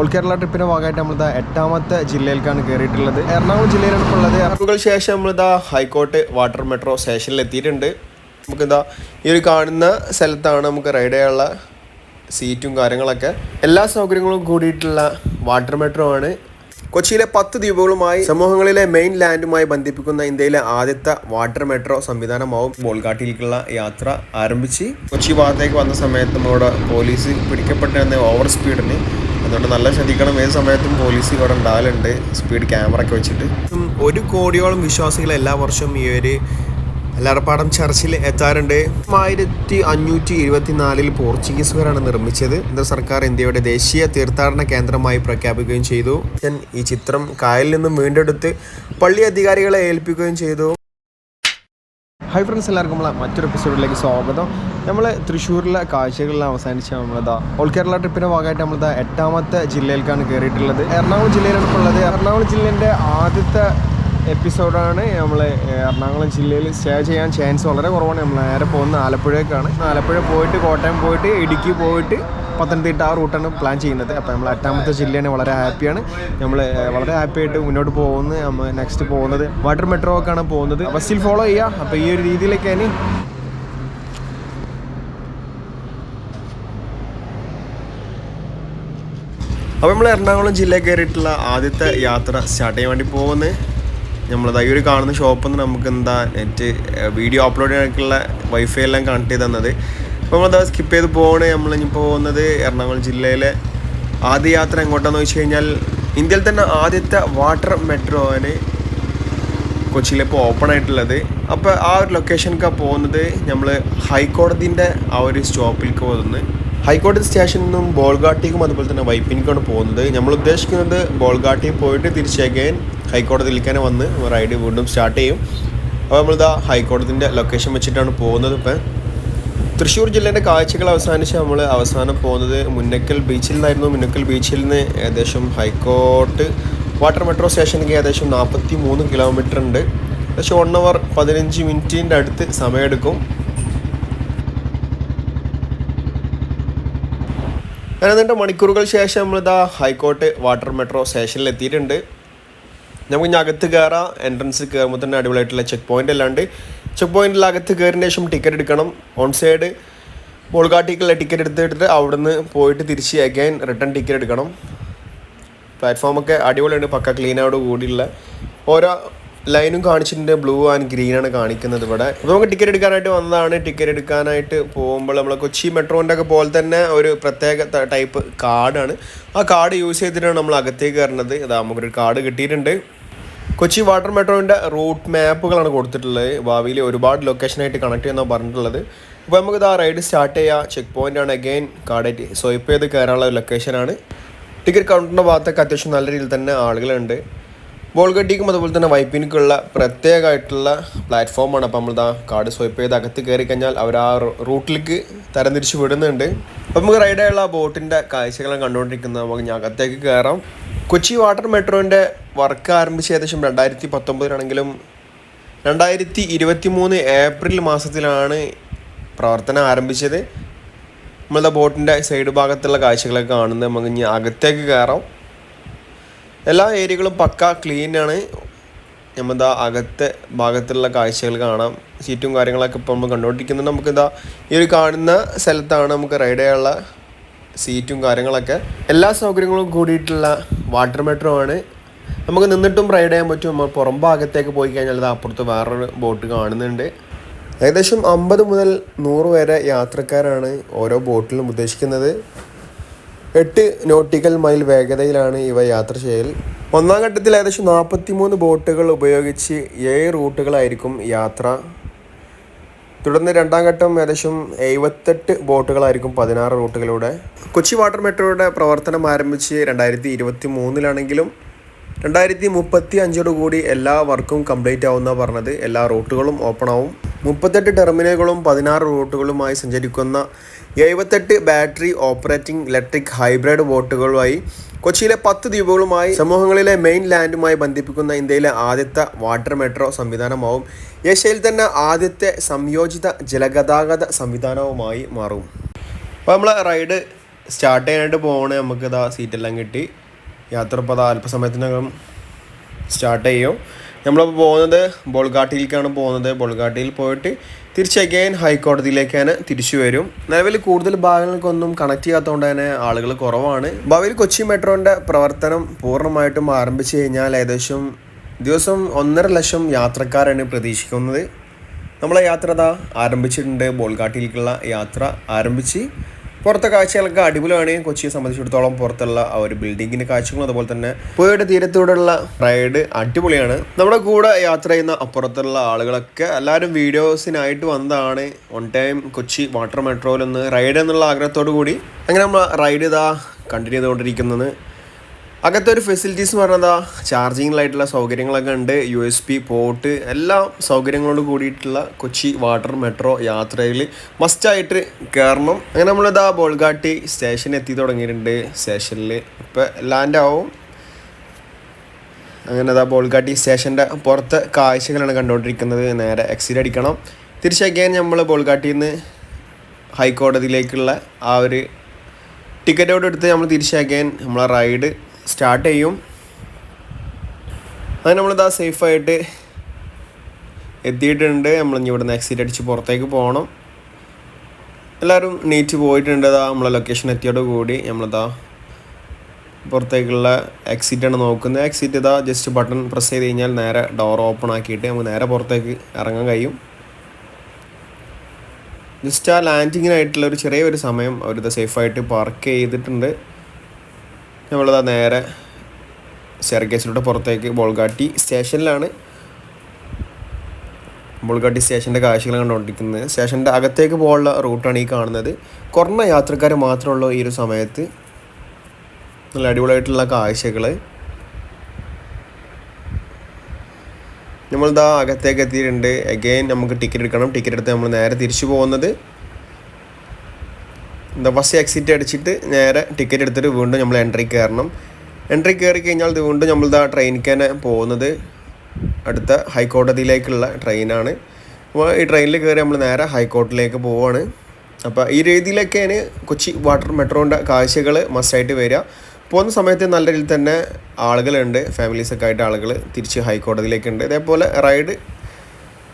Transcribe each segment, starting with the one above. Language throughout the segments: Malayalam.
ഓൾ കേരള ട്രിപ്പിന്റെ ഭാഗമായിട്ട് നമ്മളിതാ എട്ടാമത്തെ ജില്ലയിലേക്കാണ് കയറിയിട്ടുള്ളത് എറണാകുളം ജില്ലയിലാണ് ഇപ്പോൾ ഉള്ളത് യാത്രകൾ ശേഷം നമ്മളിതാ ഹൈക്കോട്ട് വാട്ടർ മെട്രോ സ്റ്റേഷനിൽ എത്തിയിട്ടുണ്ട്. നമുക്കിതാ ഈ ഒരു കാണുന്ന സ്ഥലത്താണ് നമുക്ക് റൈഡ് ചെയ്യാനുള്ള സീറ്റും കാര്യങ്ങളൊക്കെ. എല്ലാ സൗകര്യങ്ങളും കൂടിയിട്ടുള്ള വാട്ടർ മെട്രോ ആണ്. കൊച്ചിയിലെ പത്ത് ദ്വീപുകളുമായി സമൂഹങ്ങളിലെ മെയിൻ ലാൻഡുമായി ബന്ധിപ്പിക്കുന്ന ഇന്ത്യയിലെ ആദ്യത്തെ വാട്ടർ മെട്രോ സംവിധാനമാവും ബോൾഗാട്ടിലേക്കുള്ള യാത്ര ആരംഭിച്ച്. കൊച്ചി ഭാഗത്തേക്ക് വന്ന സമയത്ത് നമ്മുടെ പോലീസ് പിടിക്കപ്പെട്ടിരുന്ന ഓവർ സ്പീഡിന് അതുകൊണ്ട് നല്ല ശ്രദ്ധിക്കണം. ഏത് സമയത്തും പോലീസ് ഇവിടെ ഉണ്ടാവലുണ്ട്. സ്പീഡ് ക്യാമറ ഒക്കെ വെച്ചിട്ട്. ഒരു കോടിയോളം വിശ്വാസികൾ എല്ലാ വർഷവും ഈ ഒരു എല്ലാറപ്പാടം ചർച്ചിൽ എത്താറുണ്ട്. ആയിരത്തി അഞ്ഞൂറ്റി ഇരുപത്തിനാലിൽ പോർച്ചുഗീസുകാരാണ് നിർമ്മിച്ചത്. കേന്ദ്ര സർക്കാർ ഇന്ത്യയുടെ ദേശീയ തീർത്ഥാടന കേന്ദ്രമായി പ്രഖ്യാപിക്കുകയും ചെയ്തു. ഞാൻ ഈ ചിത്രം കായലിൽ നിന്നും വീണ്ടെടുത്ത് പള്ളി അധികാരികളെ ഏൽപ്പിക്കുകയും ചെയ്തു. ഹൈ ഫ്രണ്ട്സ് എല്ലാവർക്കും മറ്റൊരു എപ്പിസോഡിലേക്ക് സ്വാഗതം. നമ്മൾ തൃശ്ശൂരിലെ കാഴ്ചകളിൽ അവസാനിച്ച് നമ്മളിതാ ഓൾ കേരള ട്രിപ്പിന്റെ ഭാഗമായിട്ട് നമ്മളിതാ എട്ടാമത്തെ ജില്ലയിലേക്കാണ് കയറിയിട്ടുള്ളത് എറണാകുളം ജില്ലയിലാണ് ഇപ്പോൾ ഉള്ളത്. എറണാകുളം ജില്ലേന്റെ ആദ്യത്തെ എപ്പിസോഡാണ് നമ്മൾ എറണാകുളം ജില്ലയിൽ സ്റ്റേ ചെയ്യാൻ ചാൻസ് വളരെ കുറവാണ്. നമ്മൾ നേരെ പോകുന്ന ആലപ്പുഴയ്ക്കാണ് ആലപ്പുഴ പോയിട്ട് കോട്ടയം പോയിട്ട് ഇടുക്കി പോയിട്ട് പത്തനംതിട്ട ആ റൂട്ടാണ് പ്ലാൻ ചെയ്യുന്നത്. അപ്പോൾ നമ്മൾ എട്ടാമത്തെ ജില്ലയാണ് വളരെ ഹാപ്പിയാണ്. നമ്മൾ വളരെ ഹാപ്പി ആയിട്ട് മുന്നോട്ട് പോകുന്നത് നമ്മൾ നെക്സ്റ്റ് പോകുന്നത് വാട്ടർ മെട്രോ ഒക്കെയാണ് പോകുന്നത് സ്റ്റിൽ ഫോളോ ചെയ്യുക. അപ്പോൾ ഈ ഒരു രീതിയിലേക്കാണ് അപ്പോൾ നമ്മൾ എറണാകുളം ജില്ലയിൽ കയറിയിട്ടുള്ള ആദ്യത്തെ യാത്ര സ്റ്റാർട്ട് ചെയ്യാൻ വേണ്ടി പോകുന്നത് നമ്മളത് ഈ ഒരു കാണുന്ന ഷോപ്പിൽ നിന്ന് നമുക്ക് എന്താ നെറ്റ് വീഡിയോ അപ്ലോഡ് ചെയ്യാനൊക്കെയുള്ള വൈഫൈ എല്ലാം കണക്ട് ചെയ്ത് തന്നത്. അപ്പോൾ നമ്മൾ നമ്മളത് സ്കിപ്പ് ചെയ്ത് പോകണേ ഇനി പോകുന്നത് എറണാകുളം ജില്ലയിലെ ആദ്യ യാത്ര എങ്ങോട്ടാന്ന് വെച്ച് കഴിഞ്ഞാൽ ഇന്ത്യയിൽ തന്നെ ആദ്യത്തെ വാട്ടർ മെട്രോന് കൊച്ചിയിലിപ്പോൾ ഓപ്പൺ ആയിട്ടുള്ളത്. അപ്പോൾ ആ ഒരു ലൊക്കേഷനൊക്കെ പോകുന്നത് നമ്മൾ ഹൈക്കോടതിന്റെ ആ ഒരു സ്റ്റോപ്പിലേക്ക് പോകുന്നത്. ഹൈക്കോടതി സ്റ്റേഷനിൽ നിന്നും ബോൾഗാട്ടിക്കും അതുപോലെ തന്നെ വൈപ്പിനിക്കാണ് പോകുന്നത്. നമ്മൾ ഉദ്ദേശിക്കുന്നത് ബോൾഗാട്ടിയിൽ പോയിട്ട് തിരിച്ചേക്കാൻ ഹൈക്കോടതി തന്നെ വന്ന് റൈഡ് വീണ്ടും സ്റ്റാർട്ട് ചെയ്യും. അപ്പോൾ നമ്മളിതാ ഹൈക്കോടതിന്റെ ലൊക്കേഷൻ വെച്ചിട്ടാണ് പോകുന്നത് ഇപ്പം. തൃശ്ശൂർ ജില്ലേന്റെ കാഴ്ചകൾ അവസാനിച്ച് നമ്മൾ അവസാനം പോകുന്നത് മുന്നക്കൽ ബീച്ചിൽ നിന്നായിരുന്നു. മുന്നക്കൽ ബീച്ചിൽ നിന്ന് ഏകദേശം ഹൈക്കോട്ട് വാട്ടർ മെട്രോ സ്റ്റേഷനിലേക്ക് ഏകദേശം നാൽപ്പത്തി മൂന്ന് കിലോമീറ്റർ ഉണ്ട്. ഏകദേശം വൺ അവർ പതിനഞ്ച് മിനിറ്റിന്റെ അടുത്ത് സമയമെടുക്കും. അങ്ങനെ മണിക്കൂറുകൾ ശേഷം നമ്മളിതാ ഹൈക്കോട്ട് വാട്ടർ മെട്രോ സ്റ്റേഷനിൽ എത്തിയിട്ടുണ്ട് നമുക്ക് ഇനി അകത്ത് കയറാം എൻട്രൻസ് കയറുമ്പോൾ തന്നെ അടിപൊളിയായിട്ടുള്ള ചെക്ക് പോയിന്റ് അല്ലാണ്ട് ചെക്ക് പോയിന്റിൽ അകത്ത് കയറിന് ശേഷം ടിക്കറ്റ് എടുക്കണം. ഓൺ സൈഡ് ബോൾഗാട്ടിക്കുള്ള ടിക്കറ്റ് എടുത്തിട്ട് അവിടുന്ന് പോയിട്ട് തിരിച്ച് അഗൈൻ റിട്ടേൺ ടിക്കറ്റ് എടുക്കണം. പ്ലാറ്റ്ഫോമൊക്കെ അടിപൊളിയാണ് പക്ക ക്ലീനോട് കൂടിയുള്ള. ഓരോ ലൈനും കാണിച്ചിട്ടുണ്ട്. ബ്ലൂ ആൻഡ് ഗ്രീൻ ആണ് കാണിക്കുന്നത് ഇവിടെ. അപ്പോൾ നമുക്ക് ടിക്കറ്റ് എടുക്കാനായിട്ട് വന്നതാണ്. ടിക്കറ്റ് എടുക്കാനായിട്ട് പോകുമ്പോൾ നമ്മളെ കൊച്ചി മെട്രോന്റെ ഒക്കെ പോലെ തന്നെ ഒരു പ്രത്യേക ടൈപ്പ് കാർഡാണ് ആ കാർഡ് യൂസ് ചെയ്തിട്ടാണ് നമ്മൾ അകത്തേക്ക് കയറുന്നത്. ഇതാ നമുക്കൊരു കാർഡ് കിട്ടിയിട്ടുണ്ട്. കൊച്ചി വാട്ടർ മെട്രോന്റെ റൂട്ട് മാപ്പുകളാണ് കൊടുത്തിട്ടുള്ളത്. ഭാവിയിൽ ഒരുപാട് ലൊക്കേഷനായിട്ട് കണക്ട് ചെയ്യുന്ന പറഞ്ഞിട്ടുള്ളത്. അപ്പോൾ നമുക്ക് ഇതാ റൈഡ് സ്റ്റാർട്ട് ചെയ്യുക ചെക്ക് പോയിന്റ് ആണ് അഗൈൻ കാർഡായിട്ട് സ്വൈപ്പ് ചെയ്ത് കയറാനുള്ള ലൊക്കേഷനാണ് ടിക്കറ്റ് കൗണ്ടറിന്റെ ഭാഗത്തൊക്കെ അത്യാവശ്യം നല്ല രീതിയിൽ തന്നെ ആളുകളുണ്ട്. ബോൾഗട്ടിക്കും അതുപോലെ തന്നെ വൈപ്പിനിക്കുള്ള പ്രത്യേകമായിട്ടുള്ള പ്ലാറ്റ്ഫോമാണ്. അപ്പോൾ നമ്മളിതാ കാർഡ് സ്വൈപ്പ് ചെയ്ത് അകത്ത് കയറി കഴിഞ്ഞാൽ അവർ ആ റൂട്ടിലേക്ക് തരംതിരിച്ച് വിടുന്നുണ്ട്. അപ്പോൾ നമുക്ക് റൈഡായുള്ള ബോട്ടിന്റെ കാഴ്ചകളും കണ്ടുകൊണ്ടിരിക്കുന്നത് നമുക്ക് ഞാൻ അകത്തേക്ക് കയറാം. കൊച്ചി വാട്ടർ മെട്രോന്റെ വർക്ക് ആരംഭിച്ച ഏകദേശം രണ്ടായിരത്തി പത്തൊമ്പതിലാണെങ്കിലും രണ്ടായിരത്തി ഇരുപത്തി മൂന്ന് ഏപ്രിൽ മാസത്തിലാണ് പ്രവർത്തനം ആരംഭിച്ചത്. നമ്മളുടെ ബോട്ടിന്റെ സൈഡ് ഭാഗത്തുള്ള കാഴ്ചകളൊക്കെ കാണുന്നത്. നമുക്ക് ഇനി അകത്തേക്ക് കയറാം. എല്ലാ ഏരിയകളും പക്ക ക്ലീൻ ആണ്. നമ്മളിതാ അകത്തെ ഭാഗത്തുള്ള കാഴ്ചകൾ കാണാം. സീറ്റും കാര്യങ്ങളൊക്കെ ഇപ്പോൾ നമ്മൾ കണ്ടുകൊണ്ടിരിക്കുന്നത് നമുക്ക് എന്താ ഈ ഒരു കാണുന്ന സ്ഥലത്താണ് നമുക്ക് റൈഡ് ചെയ്യാനുള്ള സീറ്റും കാര്യങ്ങളൊക്കെ. എല്ലാ സൗകര്യങ്ങളും കൂടിയിട്ടുള്ള വാട്ടർ മെട്രോ ആണ്. നമുക്ക് നിന്നിട്ടും റൈഡ് ചെയ്യാൻ പറ്റും. നമ്മൾ പുറം ഭാഗത്തേക്ക് പോയി കഴിഞ്ഞാൽ അത് അപ്പുറത്ത് വേറൊരു ബോട്ട് കാണുന്നുണ്ട്. ഏകദേശം അമ്പത് മുതൽ നൂറ് വരെ യാത്രക്കാരാണ് ഓരോ ബോട്ടിലും ഉദ്ദേശിക്കുന്നത്. എട്ട് നോട്ടിക്കൽ മൈൽ വേഗതയിലാണ് ഇവ യാത്ര ചെയ്യൽ. ഒന്നാം ഘട്ടത്തിൽ ഏകദേശം നാൽപ്പത്തി മൂന്ന് ബോട്ടുകൾ ഉപയോഗിച്ച് ഏഴ് റൂട്ടുകളായിരിക്കും യാത്ര. തുടർന്ന് രണ്ടാം ഘട്ടം ഏകദേശം എഴുപത്തെട്ട് ബോട്ടുകളായിരിക്കും പതിനാറ് റൂട്ടുകളിലൂടെ. കൊച്ചി വാട്ടർ മെട്രോയുടെ പ്രവർത്തനം ആരംഭിച്ച് രണ്ടായിരത്തി ഇരുപത്തി മൂന്നിലാണെങ്കിലും രണ്ടായിരത്തി മുപ്പത്തി അഞ്ചോടുകൂടി എല്ലാ വർക്കും കംപ്ലീറ്റ് ആവുന്ന പറഞ്ഞത്. എല്ലാ റൂട്ടുകളും ഓപ്പൺ ആവും മുപ്പത്തെട്ട് ടെർമിനലുകളും പതിനാറ് റൂട്ടുകളുമായി സഞ്ചരിക്കുന്ന എഴുപത്തെട്ട് ബാറ്ററി ഓപ്പറേറ്റിംഗ് ഇലക്ട്രിക് ഹൈബ്രിഡ് ബോട്ടുകളുമായി കൊച്ചിയിലെ പത്ത് ദ്വീപുകളുമായി സമൂഹങ്ങളിലെ മെയിൻ ലാൻഡുമായി ബന്ധിപ്പിക്കുന്ന ഇന്ത്യയിലെ ആദ്യത്തെ വാട്ടർ മെട്രോ സംവിധാനമാവും. ഏഷ്യയിൽ തന്നെ ആദ്യത്തെ സംയോജിത ജലഗതാഗത സംവിധാനവുമായി മാറും. അപ്പോൾ നമ്മൾ റൈഡ് സ്റ്റാർട്ട് ചെയ്യാനായിട്ട് പോകണേ നമുക്ക് ഇതാ സീറ്റെല്ലാം കിട്ടി. യാത്ര ഇപ്പോൾ അല്പസമയത്തിനകം സ്റ്റാർട്ട് ചെയ്യും. നമ്മളിപ്പോൾ പോകുന്നത് ബോൾഗാട്ടിയിലേക്കാണ് പോകുന്നത്. ബോൾഗാട്ടിയിൽ പോയിട്ട് തിരിച്ച് അഗൈൻ ഹൈക്കോടതിയിലേക്കാണ് തിരിച്ചു വരും. നിലവിൽ കൂടുതൽ ഭാഗങ്ങൾക്കൊന്നും കണക്ട് ചെയ്യാത്തതുകൊണ്ട് തന്നെ ആളുകൾ കുറവാണ്. ഭാവിയിൽ കൊച്ചി മെട്രോന്റെ പ്രവർത്തനം പൂർണമായിട്ടും ആരംഭിച്ചു കഴിഞ്ഞാൽ ഏകദേശം ദിവസം ഒന്നര ലക്ഷം യാത്രക്കാരാണ് പ്രതീക്ഷിക്കുന്നത്. നമ്മളെ യാത്ര ആരംഭിച്ചിട്ടുണ്ട്. ബോൾഗാട്ടിയിലേക്കുള്ള യാത്ര ആരംഭിച്ച് പുറത്തെ കാഴ്ചകളൊക്കെ അടിപൊളിയാണ്. കൊച്ചിയെ സംബന്ധിച്ചിടത്തോളം പുറത്തുള്ള ആ ഒരു ബിൽഡിങ്ങിന്റെ കാഴ്ചകളും അതുപോലെ തന്നെ പുഴയുടെ തീരത്തൂടെയുള്ള റൈഡ് അടിപൊളിയാണ്. നമ്മുടെ കൂടെ യാത്ര ചെയ്യുന്ന അപ്പുറത്തുള്ള ആളുകളൊക്കെ എല്ലാവരും വീഡിയോസിനായിട്ട് വന്നതാണ്. വൺ ടൈം കൊച്ചി വാട്ടർ മെട്രോയിൽ ഒന്ന് റൈഡ് എന്നുള്ള ആഗ്രഹത്തോടു കൂടി അങ്ങനെ നമ്മൾ റൈഡ് ഇതാ കണ്ടിന്യൂ ചെയ്തുകൊണ്ടിരിക്കുന്നത്. അകത്തെ ഒരു ഫെസിലിറ്റീസ് എന്ന് പറഞ്ഞാൽ ചാർജിങ്ങിലായിട്ടുള്ള സൗകര്യങ്ങളൊക്കെ ഉണ്ട്. യു എസ് പി പോർട്ട് എല്ലാ സൗകര്യങ്ങളോട് കൂടിയിട്ടുള്ള കൊച്ചി വാട്ടർ മെട്രോ യാത്രയിൽ മസ്റ്റായിട്ട് കയറണം അങ്ങനെ നമ്മളിതാ ബോൾഗാട്ടി സ്റ്റേഷൻ എത്തി തുടങ്ങിയിട്ടുണ്ട്. സ്റ്റേഷനിൽ ഇപ്പോൾ ലാൻഡ് ആവും. അങ്ങനെ അതാ ബോൾഗാട്ടി സ്റ്റേഷന്റെ പുറത്തെ കാഴ്ചകളാണ് കണ്ടുകൊണ്ടിരിക്കുന്നത്. നേരെ എക്സിറ്റ് അടിക്കണം. തിരിച്ചയക്കാൻ നമ്മൾ ബോൾഗാട്ടിയിൽ നിന്ന് ഹൈക്കോടതിയിലേക്കുള്ള ആ ഒരു ടിക്കറ്റോട് എടുത്ത് നമ്മൾ തിരിച്ചയക്കാൻ നമ്മളെ റൈഡ് സ്റ്റാർട്ട് ചെയ്യും. അത് നമ്മളിതാ സേഫായിട്ട് എത്തിയിട്ടുണ്ട്. നമ്മൾ ഇനി നിന്ന് എക്സിറ്റ് അടിച്ച് പുറത്തേക്ക് പോകണം എല്ലാവരും നീറ്റ് പോയിട്ടുണ്ട്. അതാ നമ്മളെ ലൊക്കേഷൻ എത്തിയോട് കൂടി നമ്മളിതാ പുറത്തേക്കുള്ള എക്സിറ്റാണ് നോക്കുന്നത്. എക്സിറ്റ് ഇതാ ജസ്റ്റ് ബട്ടൺ പ്രസ് ചെയ്ത് കഴിഞ്ഞാൽ നേരെ ഡോർ ഓപ്പൺ ആക്കിയിട്ട് നമുക്ക് നേരെ പുറത്തേക്ക് ഇറങ്ങാൻ കഴിയും. ജസ്റ്റ് ആ ലാൻഡിങ്ങിനായിട്ടുള്ള ഒരു ചെറിയൊരു സമയം അവരിത് സേഫായിട്ട് പാർക്ക് ചെയ്തിട്ടുണ്ട്. നമ്മളിതാ നേരെ സെർഗേസിലോട്ട് പുറത്തേക്ക് ബോൾഗാട്ടി സ്റ്റേഷനിലാണ് ബോൾഗാട്ടി സ്റ്റേഷന്റെ കാഴ്ചകൾ കണ്ടുകൊണ്ടിരിക്കുന്നത്. സ്റ്റേഷന്റെ അകത്തേക്ക് പോകാനുള്ള റൂട്ടാണ് ഈ കാണുന്നത്. കുറഞ്ഞ യാത്രക്കാർ മാത്രമുള്ള ഈ ഒരു സമയത്ത് നല്ല അടിപൊളിയായിട്ടുള്ള കാഴ്ചകൾ നമ്മളിതാ അകത്തേക്ക് എത്തിയിട്ടുണ്ട്. അഗെയിൻ നമുക്ക് ടിക്കറ്റ് എടുക്കണം. ടിക്കറ്റ് എടുത്ത് നമ്മൾ നേരെ തിരിച്ചു പോകുന്നത് എന്താ ബസ് എക്സിറ്റ് അടിച്ചിട്ട് നേരെ ടിക്കറ്റ് എടുത്തിട്ട് വീണ്ടും നമ്മൾ എൻട്രി കയറണം. എൻട്രി കയറി കഴിഞ്ഞാൽ വീണ്ടും ആ ട്രെയിനിക്ക് തന്നെ പോകുന്നത്. അടുത്ത ഹൈക്കോടതിയിലേക്കുള്ള ട്രെയിനാണ് അപ്പോൾ ഈ ട്രെയിനിൽ കയറി നമ്മൾ നേരെ ഹൈക്കോർട്ടിലേക്ക് പോവുകയാണ് അപ്പോൾ ഈ രീതിയിലൊക്കെയാണ് കൊച്ചി വാട്ടർ മെട്രോന്റെ കാഴ്ചകൾ മസ്റ്റായിട്ട് വരിക. പോകുന്ന സമയത്ത് നല്ല രീതിയിൽ തന്നെ ആളുകളുണ്ട്. ഫാമിലീസൊക്കെ ആയിട്ട് ആളുകൾ തിരിച്ച് ഹൈക്കോടതിയിലേക്കുണ്ട്. ഇതേപോലെ റൈഡ്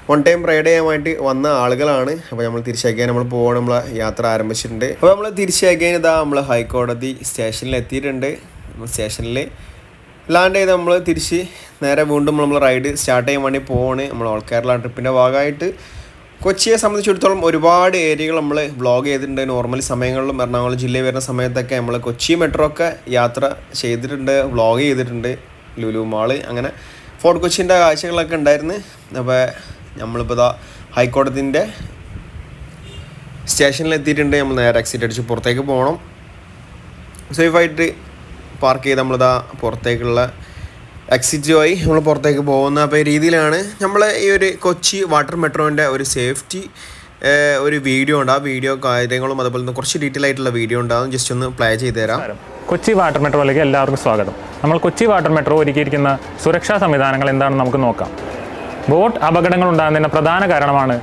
വൺ ടൈം റൈഡ് ചെയ്യാൻ വേണ്ടി വന്ന ആളുകളാണ്. അപ്പോൾ നമ്മൾ തിരിച്ചയക്കാൻ നമ്മൾ പോകണം നമ്മൾ യാത്ര ആരംഭിച്ചിട്ടുണ്ട്. അപ്പോൾ നമ്മൾ തിരിച്ചയക്കാൻ ഇതാ നമ്മൾ ഹൈക്കോടതി സ്റ്റേഷനിൽ എത്തിയിട്ടുണ്ട്. സ്റ്റേഷനിൽ ലാൻഡ് ചെയ്ത് നമ്മൾ തിരിച്ച് നേരെ വീണ്ടും നമ്മൾ റൈഡ് സ്റ്റാർട്ട് ചെയ്യാൻ വേണ്ടി പോവാണ്. നമ്മൾ ഓൾ കേരള ട്രിപ്പിന്റെ ഭാഗമായിട്ട് കൊച്ചിയെ സംബന്ധിച്ചിടത്തോളം ഒരുപാട് ഏരിയകൾ നമ്മൾ വ്ളോഗ് ചെയ്തിട്ടുണ്ട്. നോർമൽ സമയങ്ങളിലും എറണാകുളം ജില്ലയിൽ വരുന്ന സമയത്തൊക്കെ നമ്മൾ കൊച്ചി മെട്രോ ഒക്കെ യാത്ര ചെയ്തിട്ടുണ്ട് വ്ളോഗ് ചെയ്തിട്ടുണ്ട്. ലുലു മാൾ അങ്ങനെ ഫോർട്ട് കൊച്ചിന്റെ കാഴ്ചകളൊക്കെ ഉണ്ടായിരുന്നു. അപ്പോൾ നമ്മളിപ്പോൾ ഇതാ ഹൈക്കോടതിന്റെ സ്റ്റേഷനിൽ എത്തിയിട്ടുണ്ട് നമ്മൾ നേരെ എക്സിറ്റ് അടിച്ച് പുറത്തേക്ക് പോകണം സേഫായിട്ട് പാർക്ക് ചെയ്ത് നമ്മളിതാ പുറത്തേക്കുള്ള എക്സിറ്റ് വഴി നമ്മൾ പുറത്തേക്ക് പോകുന്ന അപ്പോൾ രീതിയിലാണ് നമ്മൾ ഈ ഒരു കൊച്ചി വാട്ടർ മെട്രോന്റെ ഒരു സേഫ്റ്റി ഒരു വീഡിയോ ഉണ്ട്. ആ വീഡിയോ കാര്യങ്ങളും അതുപോലെ തന്നെ കുറച്ച് ഡീറ്റെയിൽ ആയിട്ടുള്ള വീഡിയോ ഉണ്ട്. ജസ്റ്റ് ഒന്ന് പ്ലേ ചെയ്ത് തരാം. കൊച്ചി വാട്ടർ മെട്രോയിലേക്ക് എല്ലാവർക്കും സ്വാഗതം. നമ്മൾ കൊച്ചി വാട്ടർ മെട്രോ ഒരുക്കിയിരിക്കുന്ന സുരക്ഷാ സംവിധാനങ്ങൾ എന്താണെന്ന് നമുക്ക് നോക്കാം. ബോട്ട് അപകടങ്ങൾ ഉണ്ടാകുന്നതിന് പ്രധാന കാരണമാണ്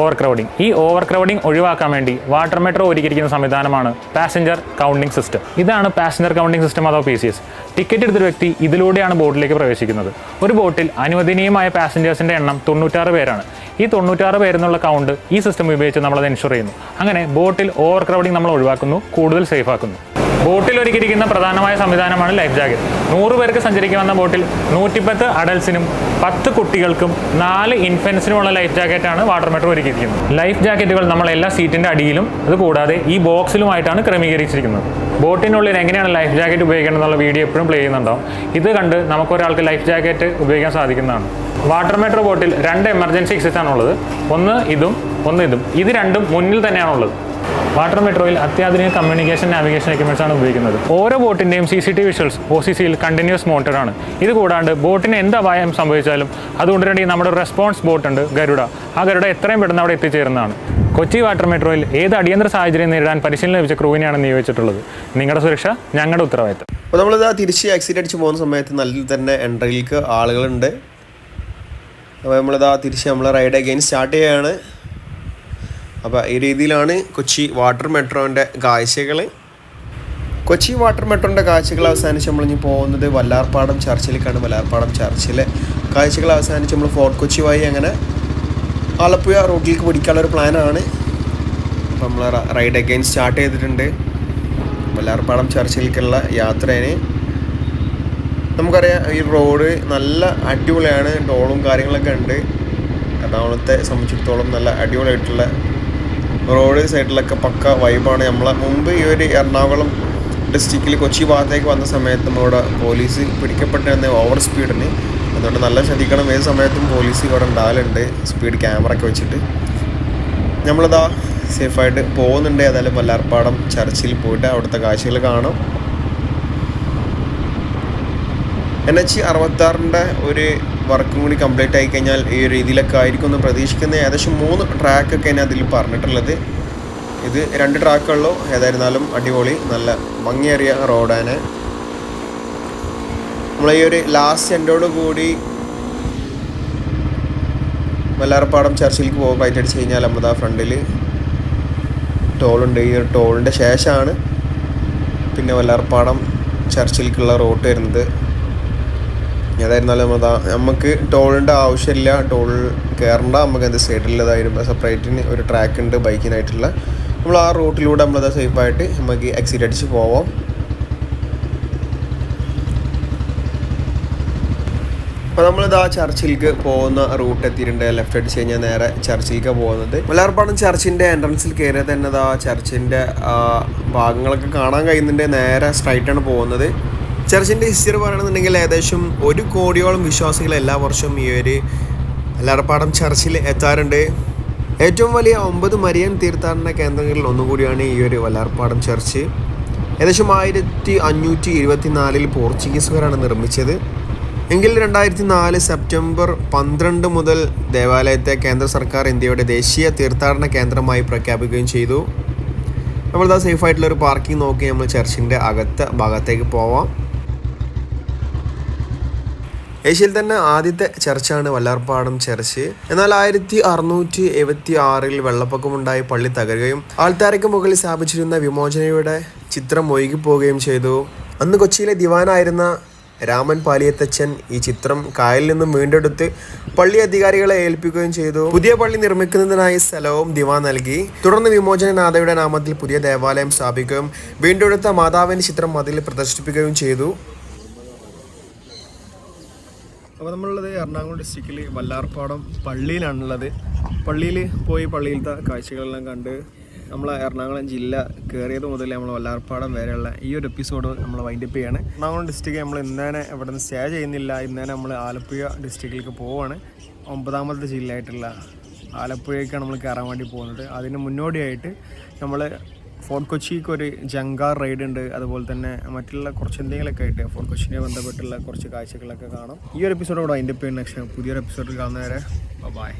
ഓവർ ക്രൗഡിംഗ് ഈ ഓവർ ക്രൗഡിംഗ് ഒഴിവാക്കാൻ വേണ്ടി വാട്ടർ മെട്രോ ഒരുക്കിയിരിക്കുന്ന സംവിധാനമാണ് പാസഞ്ചർ കൗണ്ടിംഗ് സിസ്റ്റം ഇതാണ് പാസഞ്ചർ കൗണ്ടിംഗ് സിസ്റ്റം അഥവാ പി സി എസ് ടിക്കറ്റ് എടുത്തൊരു വ്യക്തി ഇതിലൂടെയാണ് ബോട്ടിലേക്ക് പ്രവേശിക്കുന്നത്. ഒരു ബോട്ടിൽ അനുവദനീയമായ പാസഞ്ചേഴ്സിന്റെ എണ്ണം തൊണ്ണൂറ്റാറ് പേരാണ്. ഈ തൊണ്ണൂറ്റാറ് പേരെന്നുള്ള കൗണ്ട് ഈ സിസ്റ്റം ഉപയോഗിച്ച് നമ്മളത് എൻഷുർ ചെയ്യുന്നു. അങ്ങനെ ബോട്ടിൽ ഓവർ ക്രൗഡിംഗ് നമ്മൾ ഒഴിവാക്കുന്നു കൂടുതൽ സേഫ് ആക്കുന്നു. ബോട്ടിൽ ഒരുക്കിയിരിക്കുന്ന പ്രധാനമായ സംവിധാനമാണ് ലൈഫ് ജാക്കറ്റ്. നൂറ് പേർക്ക് സഞ്ചരിക്കുമെന്ന ബോട്ടിൽ നൂറ്റിപ്പത്ത് അഡൽസിനും പത്ത് കുട്ടികൾക്കും നാല് ഇൻഫൻസിനുമുള്ള ലൈഫ് ജാക്കറ്റാണ് വാട്ടർ മെട്രോ ഒരുക്കിയിരിക്കുന്നത്. ലൈഫ് ജാക്കറ്റുകൾ നമ്മൾ എല്ലാ സീറ്റിന്റെ അടിയിലും അത് കൂടാതെ ഈ ബോക്സിലുമായിട്ടാണ് ക്രമീകരിച്ചിരിക്കുന്നത്. ബോട്ടിനുള്ളിൽ എങ്ങനെയാണ് ലൈഫ് ജാക്കറ്റ് ഉപയോഗിക്കേണ്ടത് എന്നുള്ള വീഡിയോ എപ്പോഴും പ്ലേ ചെയ്യുന്നുണ്ടാവും. ഇത് കണ്ട് നമുക്കൊരാൾക്ക് ലൈഫ് ജാക്കറ്റ് ഉപയോഗിക്കാൻ സാധിക്കുന്നതാണ്. വാട്ടർ മെട്രോ ബോട്ടിൽ രണ്ട് എമർജൻസി എക്സിറ്റ് ആണുള്ളത് ഒന്ന് ഇതും ഒന്ന് ഇതും. ഇത് രണ്ടും മുന്നിൽ തന്നെയാണുള്ളത്. വാട്ടർ മെട്രോയിൽ അത്യാധുനിക കമ്മ്യൂണിക്കേഷൻ നാവിഗേഷൻ എക്യുപ്മെന്റ്സ് ആണ് ഉപയോഗിക്കുന്നത്. ഓരോ ബോട്ടിന്റെയും C C T visuals O C സിയിൽ കണ്ടിന്യൂസ് മോണിറ്റർ ആണ്. ഇത് കൂടാണ്ട് ബോട്ടിന് എന്ത് അപായം സംഭവിച്ചാലും അതുകൊണ്ട് തന്നെ നമ്മുടെ റെസ്പോൺസ് ബോട്ട് ഉണ്ട് ഗരുഡ. ആ ഗരുഡ എത്രയും പെട്ടെന്ന് അവിടെ എത്തിച്ചേരുന്നതാണ്. കൊച്ചി വാട്ടർ മെട്രോയിൽ ഏത് അടിയന്തര സാഹചര്യം നേരിടാൻ പരിശീലനം ലഭിച്ച ക്രൂവിനെയാണ് നിയോഗിച്ചിട്ടുള്ളത് നിങ്ങളുടെ സുരക്ഷ ഞങ്ങളുടെ ഉത്തരവാദിത്തം. അപ്പോൾ നമ്മളിതാ തിരിച്ച് ആക്സിഡന്റ് അടിച്ച് പോകുന്ന സമയത്ത് നല്ല തന്നെ എൻട്രിയിലേക്ക് ആളുകളുണ്ട്. അപ്പോൾ നമ്മളിതാ തിരിച്ച് നമ്മൾ റൈഡ് അഗെയിൻ സ്റ്റാർട്ട് ചെയ്യുകയാണ് അപ്പോൾ ഈ രീതിയിലാണ് കൊച്ചി വാട്ടർ മെട്രോന്റെ കാഴ്ചകൾ. കൊച്ചി വാട്ടർ മെട്രോന്റെ കാഴ്ചകൾ അവസാനിച്ച് നമ്മളിനി പോകുന്നത് വല്ലാർപ്പാടം ചർച്ചിലേക്കാണ്. വല്ലാർപ്പാടം ചർച്ചിലെ കാഴ്ചകൾ അവസാനിച്ച് നമ്മൾ ഫോർട്ട് കൊച്ചി വഴി അങ്ങനെ ആലപ്പുഴ റോഡിലേക്ക് പിടിക്കാനുള്ള ഒരു പ്ലാനാണ്. നമ്മൾ റൈഡ് അഗൈൻ സ്റ്റാർട്ട് ചെയ്തിട്ടുണ്ട്. വല്ലാർപ്പാടം ചർച്ചിലേക്കുള്ള യാത്രേനെ. നമുക്കറിയാം ഈ റോഡ് നല്ല അടിപൊളിയാണ്. ടോളും കാര്യങ്ങളൊക്കെ ഉണ്ട്. എറണാകുളത്തെ സംബന്ധിച്ചിടത്തോളം നല്ല അടിപൊളിയായിട്ടുള്ള റോഡ് സൈഡിലൊക്കെ പക്ക വൈബാണ്. നമ്മളെ മുമ്പ് ഈ ഒരു എറണാകുളം ഡിസ്ട്രിക്റ്റിൽ കൊച്ചി ഭാഗത്തേക്ക് വന്ന സമയത്ത് നമ്മളിവിടെ പോലീസ് പിടിക്കപ്പെട്ടിരുന്ന ഓവർ സ്പീഡിന് അതുകൊണ്ട് നല്ല ശ്രദ്ധിക്കണം. ഏത് സമയത്തും പോലീസ് ഇവിടെ ഉണ്ടാകലുണ്ട് സ്പീഡ് ക്യാമറ ഒക്കെ വെച്ചിട്ട്. നമ്മളിതാ സേഫായിട്ട് പോകുന്നുണ്ട്. ഏതായാലും വല്ലാർപ്പാടം ചർച്ചിൽ പോയിട്ട് അവിടുത്തെ കാഴ്ചകൾ കാണും. എൻ എച്ച് അറുപത്താറിന്റെ ഒരു വർക്കും കൂടി കംപ്ലീറ്റ് ആയി കഴിഞ്ഞാൽ ഈ രീതിയിലൊക്കെ ആയിരിക്കും എന്ന് പ്രതീക്ഷിക്കുന്ന ഏകദേശം മൂന്ന് ട്രാക്കൊക്കെ ഞാൻ അതിൽ പറഞ്ഞിട്ടുള്ളത്. ഇത് രണ്ട് ട്രാക്കുള്ളൂ ഏതായിരുന്നാലും അടിപൊളി നല്ല ഭംഗിയേറിയ റോഡാണ് നമ്മൾ ഈ ഒരു ലാസ്റ്റ് എൻഡോട് കൂടി വല്ലാറപ്പാടം ചർച്ചിലേക്ക് പോകും ബൈറ്റ് അടിച്ച് കഴിഞ്ഞാൽ നമ്മൾ ആ ഫ്രണ്ടിൽ ടോളുണ്ട് ഈ ഒരു ടോളിന്റെ ശേഷമാണ് പിന്നെ വല്ലാർപ്പാടം ചർച്ചിലേക്കുള്ള റോട്ട് വരുന്നത്. ഏതായിരുന്നാലും അതാ നമുക്ക് ടോളിന്റെ ആവശ്യമില്ല. ടോൾ കയറേണ്ട നമുക്ക് എന്ത് സൈഡിലുള്ളതായിരുന്നു സെപ്പറേറ്റിന് ഒരു ട്രാക്ക് ഉണ്ട് ബൈക്കിനായിട്ടുള്ള. നമ്മൾ ആ റൂട്ടിലൂടെ നമ്മളത് സേഫായിട്ട് നമുക്ക് എക്സിറ്റ് അടിച്ച് പോവാം. അപ്പോൾ നമ്മളിത് ആ ചർച്ചിലേക്ക് പോകുന്ന റൂട്ട് എത്തിയിട്ടുണ്ട്. ലെഫ്റ്റ് അടിച്ച് കഴിഞ്ഞാൽ നേരെ ചർച്ചിലേക്ക് പോകുന്നത്. മലയാർപ്പാടം ചർച്ചിന്റെ എൻട്രൻസിൽ കയറിയാൽ തന്നെ ആ ചർച്ചിന്റെ ഭാഗങ്ങളൊക്കെ കാണാൻ കഴിയുന്നുണ്ട്. നേരെ സ്ട്രൈറ്റാണ് പോകുന്നത്. ചർച്ചിന്റെ ഹിസ്റ്ററി പറയുകയാണെന്നുണ്ടെങ്കിൽ ഏകദേശം ഒരു കോടിയോളം വിശ്വാസികൾ എല്ലാ വർഷവും ഈ ഒരു മലയാർപ്പാടം ചർച്ചിൽ എത്താറുണ്ട്. ഏറ്റവും വലിയ ഒമ്പത് മരിയൻ തീർത്ഥാടന കേന്ദ്രങ്ങളിൽ ഒന്നുകൂടിയാണ് ഈ ഒരു വല്ലാർപ്പാടം ചർച്ച്. ഏകദേശം ആയിരത്തി അഞ്ഞൂറ്റി ഇരുപത്തി നാലിൽ പോർച്ചുഗീസുകാരാണ് നിർമ്മിച്ചത്. എങ്കിൽ രണ്ടായിരത്തി നാല് സെപ്റ്റംബർ പന്ത്രണ്ട് മുതൽ ദേവാലയത്തെ കേന്ദ്ര സർക്കാർ ഇന്ത്യയുടെ ദേശീയ തീർത്ഥാടന കേന്ദ്രമായി പ്രഖ്യാപിക്കുകയും ചെയ്തു. നമ്മളിതാ സേഫ് ആയിട്ടുള്ള ഒരു പാർക്കിംഗ് നോക്കി നമ്മൾ ചർച്ചിന്റെ അകത്തെ ഭാഗത്തേക്ക് പോവാം. ഏഷ്യയിൽ തന്നെ ആദ്യത്തെ ചർച്ചാണ് വല്ലാർപ്പാടം ചർച്ച്. എന്നാൽ ആയിരത്തി അറുന്നൂറ്റി എഴുപത്തി ആറിൽ വെള്ളപ്പൊക്കമുണ്ടായി പള്ളി തകരുകയും ആൾത്താരയ്ക്ക് മുകളിൽ സ്ഥാപിച്ചിരുന്ന വിമോചനയുടെ ചിത്രം ഒഴുകിപ്പോവുകയും ചെയ്തു. അന്ന് കൊച്ചിയിലെ ദിവാനായിരുന്ന രാമൻ പാലിയത്തച്ഛൻ ഈ ചിത്രം കായലിൽ നിന്നും വീണ്ടെടുത്ത് പള്ളി അധികാരികളെ ഏൽപ്പിക്കുകയും ചെയ്തു. പുതിയ പള്ളി നിർമ്മിക്കുന്നതിനായി സ്ഥലവും ദിവാ നൽകി. തുടർന്ന് വിമോചനനാഥയുടെ നാമത്തിൽ പുതിയ ദേവാലയം സ്ഥാപിക്കുകയും വീണ്ടെടുത്ത മാതാവിന്റെ ചിത്രം അതിൽ പ്രദർശിപ്പിക്കുകയും ചെയ്തു. അപ്പോൾ നമ്മളുള്ളത് എറണാകുളം ഡിസ്ട്രിക്റ്റിൽ വല്ലാർപ്പാടം പള്ളിയിലാണുള്ളത്. പള്ളിയിൽ പോയി പള്ളിയിലത്തെ കാഴ്ചകളെല്ലാം കണ്ട് നമ്മൾ എറണാകുളം ജില്ല കയറിയത് മുതൽ നമ്മൾ വല്ലാർപ്പാടം വരെയുള്ള ഈ ഒരു എപ്പിസോഡ് നമ്മൾ വൈൻഡപ്പ് ചെയ്യാണ്. എറണാകുളം ഡിസ്ട്രിക്റ്റ് നമ്മൾ ഇന്നേനെ ഇവിടെ നിന്ന് സ്റ്റേ ചെയ്യുന്നില്ല. ഇന്നേനെ നമ്മൾ ആലപ്പുഴ ഡിസ്ട്രിക്റ്റിലേക്ക് പോവുകയാണ് ഒമ്പതാമത്തെ ജില്ലയായിട്ടുള്ള ആലപ്പുഴയ്ക്കാണ് നമ്മൾ കയറാൻ വേണ്ടി പോകുന്നത്. അതിന് മുന്നോടിയായിട്ട് നമ്മൾ ഫോർട്ട് കൊച്ചിക്ക് ഒരു ജങ്കാർ റൈഡ് ഉണ്ട്. അതുപോലെ തന്നെ മറ്റുള്ള കുറച്ച് എന്തെങ്കിലുമൊക്കെ ആയിട്ട് ഫോർട്ട് കൊച്ചിനെ ബന്ധപ്പെട്ടുള്ള കുറച്ച് കാഴ്ചകളൊക്കെ കാണാം. ഈ ഒരു എപ്പിസോഡ് ഇവിടെ അതിന്റെ പേര് നെക്സ്റ്റ് പുതിയൊരു എപ്പിസോഡിൽ കാണുന്നവരെ ബൈ